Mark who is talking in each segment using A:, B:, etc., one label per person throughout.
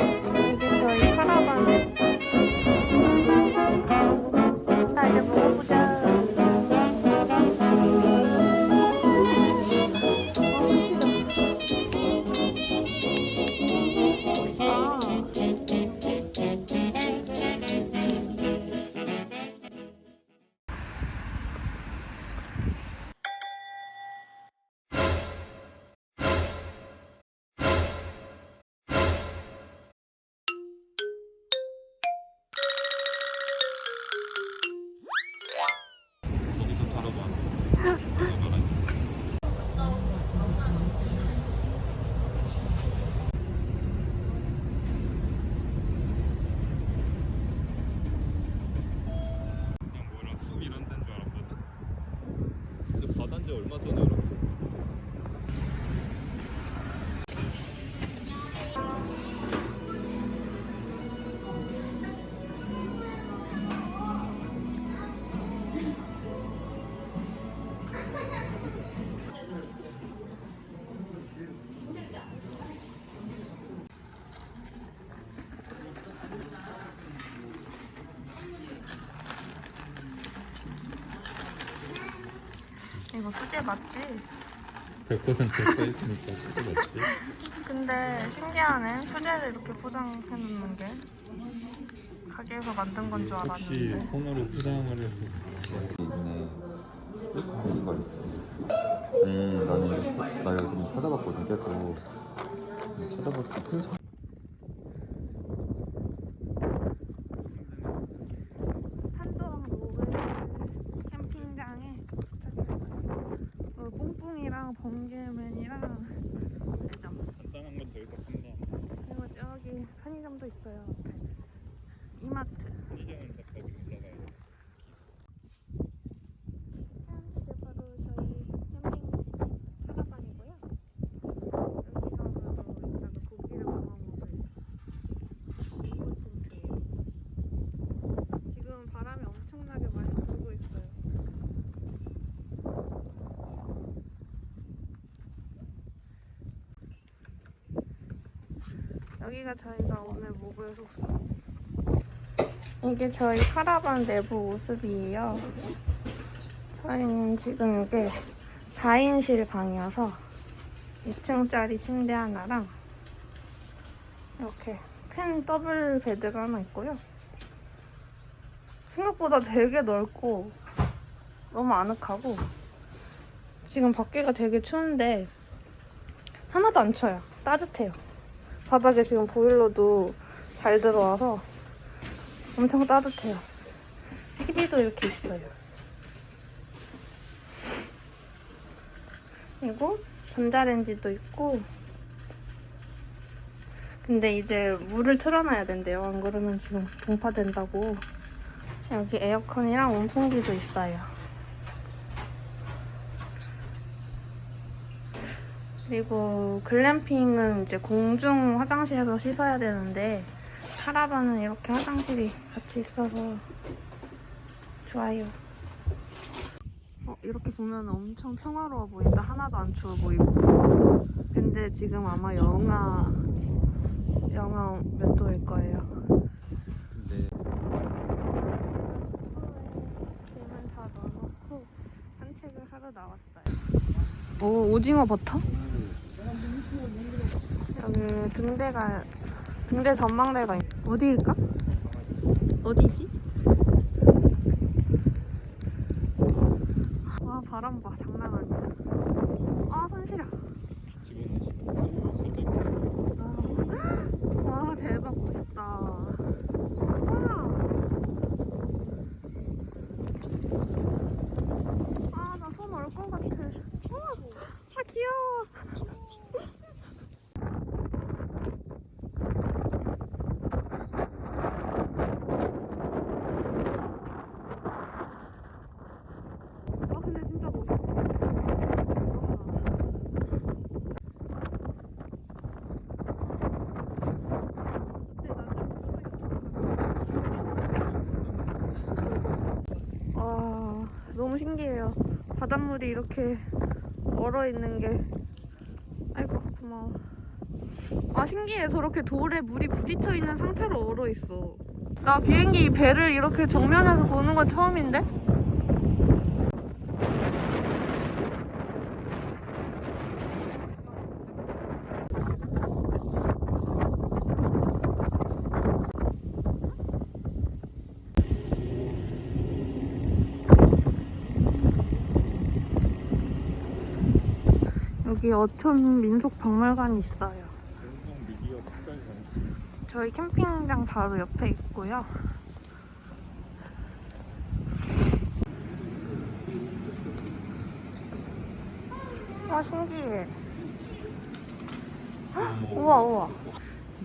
A: 이게 저희 카라반. 수제 맞지?
B: 100% 써있으니까 수도 없지.
A: 근데 신기하네. 수제를 이렇게 포장해 놓는 게. 가게에서 만든 건 줄
B: 혹시
A: 알았는데.
B: 손으로 포장을 해서
C: 있네. 수가 있어. 음, 나는 이거- 나 이거 좀 찾아봤거든, 계속. 찾아봤을 때 풍차.
A: 한도항 로그 캠핑장에 도착했어요. 어, 뿡뿡이랑 번개맨 이랑 매점
B: 간단한 건 저기서 판다.
A: 그리고 저기 편의점도 있어요. 이마트.
B: 편의점은 저거기 올라가야 돼.
A: 이게 바로 저희 캠핑 카라반이고요. 여기서 바로 이따가 고기를 구워 먹을 이곳 텐트예요. 지금 바람이 엄청나게 많이 불고 있어요. 여기가 저희가 오늘 묵을 숙소. 이게 저희 카라반 내부 모습이에요. 저희는 지금 이게 4인실 방이어서 2층짜리 침대 하나랑 이렇게 큰 더블 베드가 하나 있고요. 생각보다 되게 넓고 너무 아늑하고 지금 밖에가 되게 추운데 하나도 안 추워요. 따뜻해요. 바닥에 지금 보일러도 잘 들어와서 엄청 따뜻해요. TV도 이렇게 있어요. 그리고 전자레인지도 있고 근데 이제 물을 틀어놔야 된대요. 안 그러면 지금 동파된다고. 여기 에어컨이랑 온풍기도 있어요. 그리고 글램핑은 이제 공중 화장실에서 씻어야 되는데 카라반은 이렇게 화장실이 같이 있어서 좋아요. 어, 이렇게 보면 엄청 평화로워 보인다. 하나도 안 추워 보이고. 근데 지금 아마 영하 영하 몇 도일 거예요.
C: 근데
A: 짐은 다 넣어놓고 산책을 하러 나왔어요. 오 오징어 버터? 여기 등대가 등대 전망대가 있... 어디일까? 어디지? 와 바람 봐 장난 아니야. 아 손시려. 와 대박 멋있다. 아 나 손 얼 것 같아. 우와, 아 귀여워. 아 근데 진짜 멋있어. 와 너무 신기해요. 바닷물이 이렇게 얼어 있는 게. 아이고 고마워. 아아 신기해 저렇게 돌에 물이 부딪혀 있는 상태로 얼어 있어. 나 비행기 배를 이렇게 정면에서 보는 건 처음인데? 여기 어촌 민속 박물관이 있어요. 저희 캠핑장 바로 옆에 있고요. 와 신기해. 헉, 우와 우와.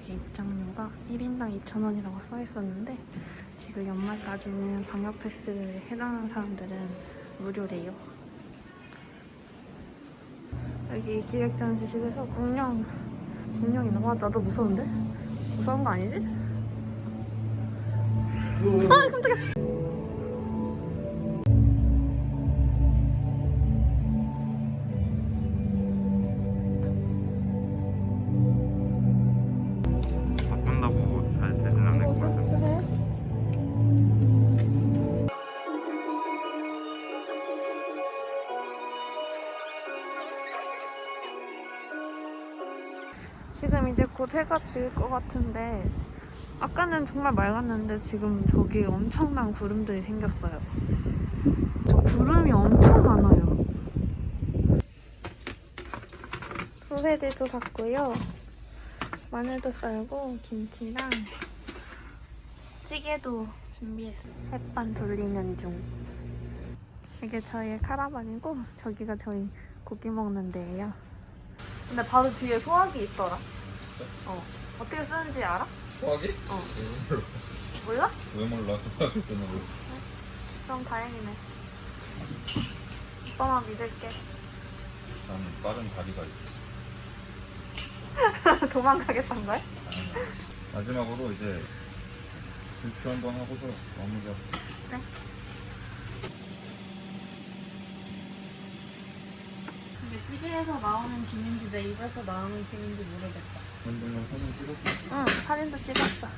A: 여기 입장료가 1인당 2,000원이라고 써 있었는데 지금 연말까지는 방역 패스에 해당하는 사람들은 무료래요. 여기 기획전시실에서 공룡 공룡이나 와 나도 무서운데? 무서운 거 아니지? 아 깜짝이야 지금 이제 곧 해가 질 것 같은데 아까는 정말 맑았는데 지금 저기 엄청난 구름들이 생겼어요. 저 구름이 엄청 많아요. 소세지도 샀고요. 마늘도 썰고 김치랑 찌개도 준비했어요. 햇반 돌리는 중. 이게 저희의 카라반이고 저기가 저희 고기 먹는 데예요. 근데 바로 뒤에 소화기 있더라. 어. 어떻게 쓰는지 알아?
C: 소화기?
A: 어.
C: 왜
A: 몰라?
C: 몰라? 왜 몰라? 소화기 쓰는 거.
A: 그럼 다행이네. 오빠만 믿을게.
C: 나는 다른 다리가 있어.
A: 도망가겠다는 거야?
C: 마지막으로 이제 주슈 한번 하고서 마무리하고.
A: 근데 찌개에서 나오는 김인지 내 입에서 나오는 김인지 모르겠다.
C: 한동안 사진 찍었어.
A: 응, 사진도 찍었어.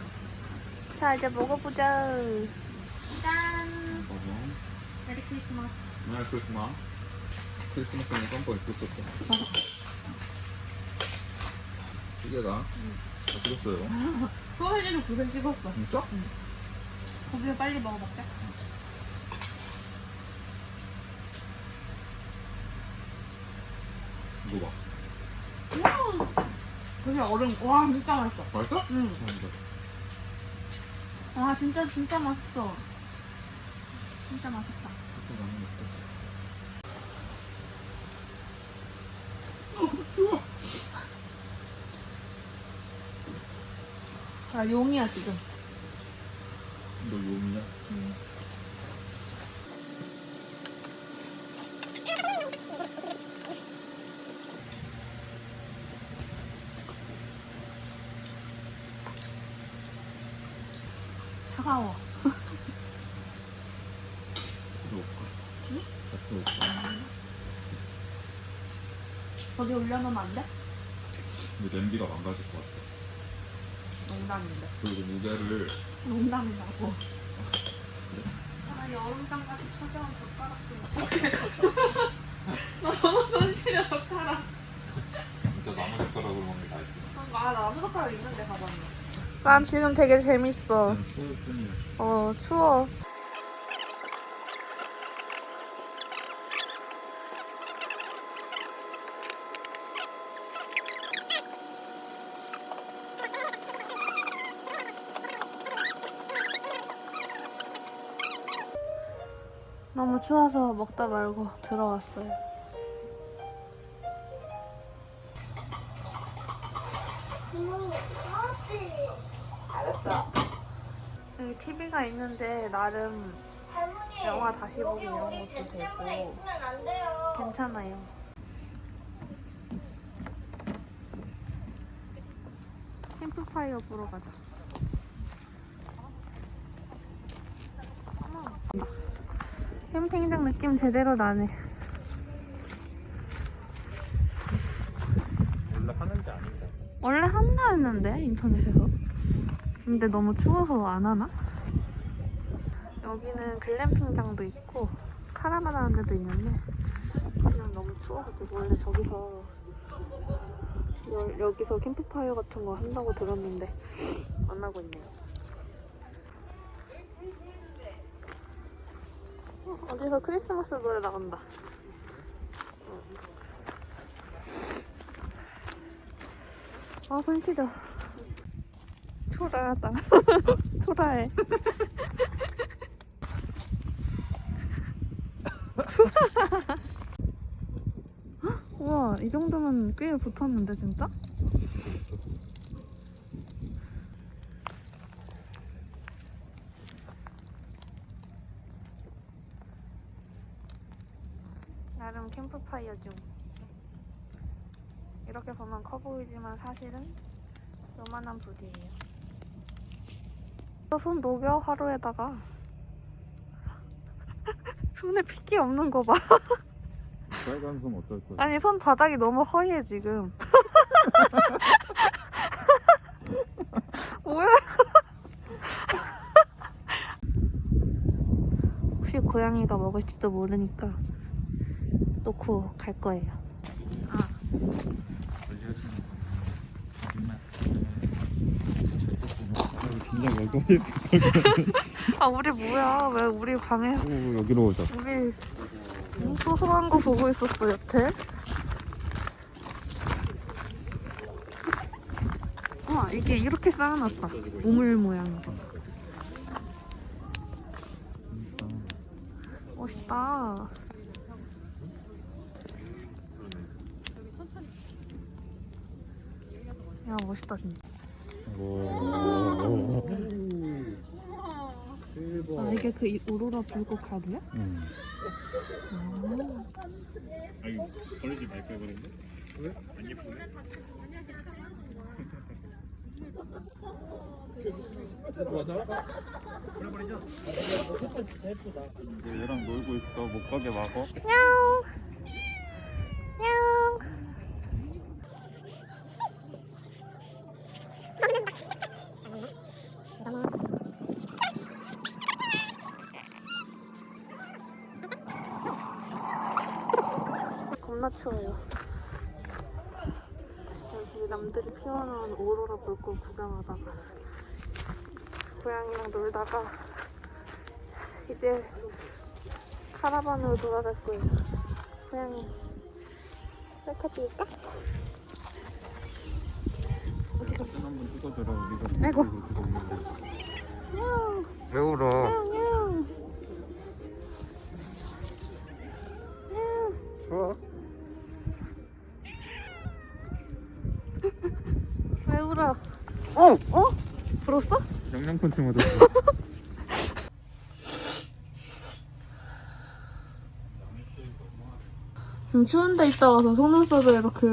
A: 자, 이제 먹어보자. 짠! 메리 크리스마스.
C: 메리 크리스마스. 크리스마스는 깜빡 잊었었어. 찌개가 다 찍었어요.
A: 소세지도 구슬 찍었어.
C: 진짜?
A: 고기를 빨리 먹어볼게.
C: 이거 봐.
A: 고기 얼음, 와, 진짜 맛있어.
C: 맛있어?
A: 응. 와, 진짜, 진짜 맛있어. 진짜 맛있다. 나 용이야, 지금.
C: 너 용이야?
A: 차가워.
C: 들어올까? 응? 들어올까?
A: 거기 올려놓으면 안 돼?
C: 근데 냄비가 망가질 것 같아.
A: 농담인데.
C: 그리고 무게를
A: 농담이라고. 아, 여름장까지 찾아온 젓가락 좀 어떡해. 나 너무 손실해, 젓가락.
C: 진짜 나무 젓가락으로 먹는 게다 있어.
A: 아, 나 아무 젓가락 있는데, 가방에. 난 지금 되게 재밌어.
C: 난 추울 뿐이야.
A: 어, 추워. 너무 추워서 먹다 말고 들어왔어요. 여기 TV가 있는데 나름 영화 다시 보기 이런 것도 되고 괜찮아요. 캠프파이어 보러 가자. 어머. 캠핑장 느낌 제대로 나네.
B: 원래 하는 게 아닌가?
A: 원래 한다 했는데 인터넷에서 근데 너무 추워서 안 하나? 여기는 글램핑장도 있고 카라반 하는 데도 있는데 지금 너무 추워가지고 원래 저기서 여, 여기서 캠프파이어 같은 거 한다고 들었는데 안 하고 있네요 어, 어디서 크리스마스 노래 나간다 아, 손 시려. 초라하다. 초라해. 우와, 이 정도면 꽤 붙었는데, 진짜? 캠프파이어 중. 이렇게 보면 커 보이지만 사실은 요만한 불이에요. 손 녹여 하루에다가 손에 핏기 없는 거 봐.
B: 빨간 손 어떨 거야?
A: 아니 손 바닥이 너무 허해 지금. 뭐야? 혹시 고양이가 먹을지도 모르니까 놓고 갈 거예요.
B: 멀거리
A: 아 우리 뭐야? 왜 우리 방에
B: 오 여기로 오자
A: 우리 소소한 거 보고 있었어 여태. 와 이게 이렇게 쌓아놨다. 우물 모양으로. 멋있다. 야 멋있다 진짜. 아 이게 그 이- 오로라 불꽃 가루야?
B: 응. 아 이거 걸리지 말까 그랬는데? 왜? 안 예쁘네? 이제 얘랑 놀고 있어 못 가게 막어.
A: 겁나 추워요. 여기 남들이 피워놓은 오로라 불꽃 구경하다가 고양이랑 놀다가 이제 카라반으로 돌아갈 거예요. 고양이 셀카 찍을까? 어디 갔어?
B: 한번 찍어줘라 우리가
A: 아이고.
C: 왜
A: 울어?
B: 영양펀치 맞았어
A: 지금 추운데 있다 와서 속눈썹에 이렇게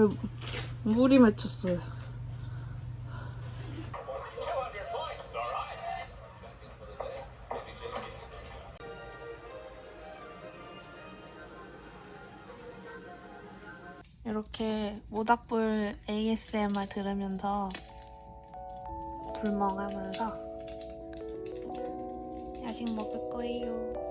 A: 물이 맺혔어요. 이렇게 모닥불 ASMR 들으면서 불멍하면서 야식 먹을 거예요.